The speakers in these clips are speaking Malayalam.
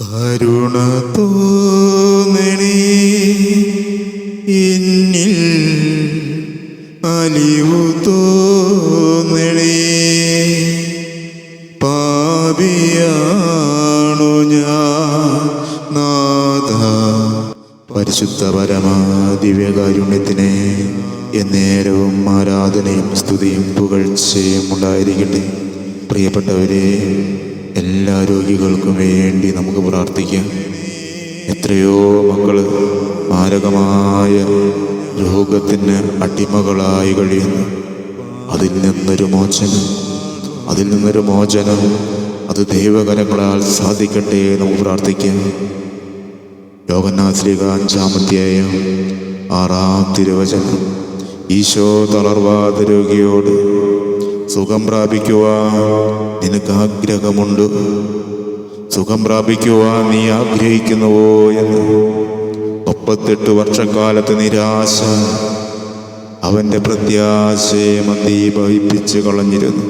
കരുണ തോന്നണി. എന്നിൽ അലിവു തോന്നണി. പാപിയാണു ഞാൻ നാഥ. പരിശുദ്ധ പരമാദിവ്യകാരുണ്യത്തിന് എന്നേരവും ആരാധനയും സ്തുതിയും പുകഴ്ചയും ഉണ്ടായിരിക്കട്ടെ. പ്രിയപ്പെട്ടവരെ എല്ലാ രോഗികൾക്കും വേണ്ടി നമുക്ക് പ്രാർത്ഥിക്കാം. എത്രയോ മക്കൾ മാരകമായ രോഗത്തിന് അടിമകളായി കഴിയുന്നു. അതിൽ നിന്നൊരു മോചനം അതിൽ നിന്നൊരു മോചനം. അത് ദൈവകരങ്ങളാൽ സാധിക്കട്ടെ നമുക്ക് പ്രാർത്ഥിക്കാം. യോഗനാശ്രീക അഞ്ചാമധ്യായം ആറാം തിരുവചനം. ഈശോ തളർവാദ രോഗിയോട് സുഖം പ്രാപിക്കുവാൻ നിനക്ക് ആഗ്രഹമുണ്ട് സുഖം പ്രാപിക്കുവാൻ നീ ആഗ്രഹിക്കുന്നുവോ എന്ന് മുപ്പത്തെട്ട് വർഷക്കാലത്ത് നിരാശ അവന്റെ പ്രത്യാശയെ മന്ദീഭവിപ്പിച്ച് കളഞ്ഞിരുന്നു.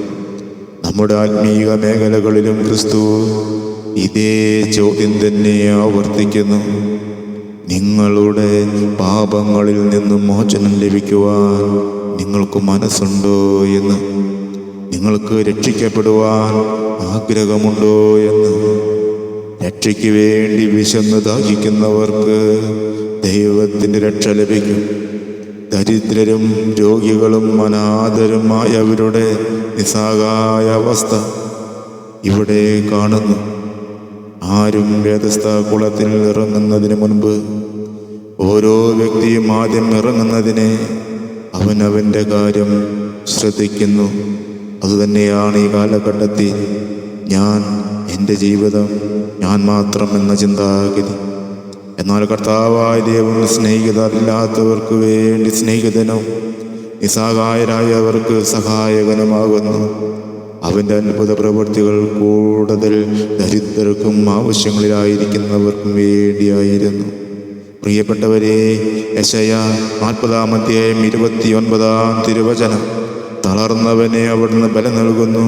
നമ്മുടെ ആത്മീയ മേഖലകളിലും ക്രിസ്തു ഇതേ ചോദ്യം തന്നെ ആവർത്തിക്കുന്നു. നിങ്ങളുടെ പാപങ്ങളിൽ നിന്നും മോചനം ലഭിക്കുവാൻ നിങ്ങൾക്ക് മനസ്സുണ്ടോ എന്ന് നിങ്ങൾക്ക് രക്ഷിക്കപ്പെടുവാൻ ആഗ്രഹമുണ്ടോ എന്ന്. രക്ഷയ്ക്ക് വേണ്ടി വിശന്ന് ദാഹിക്കുന്നവർക്ക് ദൈവത്തിന്റെ രക്ഷ ലഭിക്കും. ദരിദ്രരും രോഗികളും അനാഥരുമായവരുടെ നിസ്സാകായ അവസ്ഥ ഇവിടെ കാണുന്നു. ആരും വേദസ്ഥ കുളത്തിൽ ഇറങ്ങുന്നതിന് മുൻപ് ഓരോ വ്യക്തിയും ആദ്യം ഇറങ്ങുന്നതിനെ അവനവന്റെ കാര്യം ശ്രദ്ധിക്കുന്നു. അതുതന്നെയാണ് ഈ കാലഘട്ടത്തിൽ ഞാൻ എന്റെ ജീവിതം ഞാൻ മാത്രം എന്ന ചിന്താഗതി. എന്നാൽ കർത്താവായ ദൈവം സ്നേഹിതരില്ലാത്തവർക്ക് വേണ്ടി സ്നേഹിതനും നിസ്സഹായരായവർക്ക് സഹായകനുമാകുന്നു. അവന്റെ അത്ഭുത പ്രവൃത്തികൾ കൂടുതൽ ദരിദ്രർക്കും ആവശ്യങ്ങളിലായിരിക്കുന്നവർക്കും വേണ്ടിയായിരുന്നു. പ്രിയപ്പെട്ടവരെ യശയ നാൽപ്പതാം അധ്യായം ഇരുപത്തി ഒൻപതാം തിരുവചനം. തളർന്നവനെ അവിടുന്ന് ബലം നൽകുന്നു.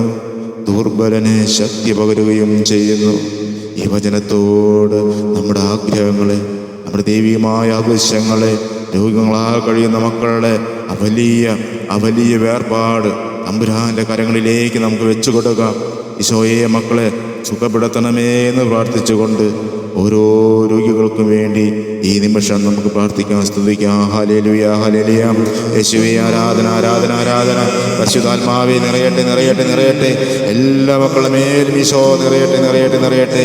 ദുർബലനെ ശക്തി പകരുകയും ചെയ്യുന്നു. ഈ നമ്മുടെ ആഗ്രഹങ്ങളെ നമ്മുടെ ദൈവികമായ ആവശ്യങ്ങളെ രോഗങ്ങളാൽ കഴിയുന്ന മക്കളുടെ അവലിയ അവലിയ വേർപാട് അമ്പുരാന്റെ കരങ്ങളിലേക്ക് നമുക്ക് വെച്ചു കൊടുക്കാം ഈശോയെ മക്കളെ സുഖപ്പെടുത്തണമേ എന്ന് പ്രാർത്ഥിച്ചുകൊണ്ട് ഓരോ രോഗികൾക്കും വേണ്ടി ഈ നിമിഷം നമുക്ക് പ്രാർത്ഥിക്കാം സ്തുതിക്കാം. ഹാലേലുയ ഹലേലിയ യേശുവെ ആരാധന ആരാധന ആരാധന. പരിശുദ്ധാത്മാവെ നിറയട്ടെ നിറയട്ടെ നിറയട്ടെ. എല്ലാ മക്കളുടെ മേൽ ഈശോ നിറയട്ടെ നിറയട്ടെ നിറയട്ടെ.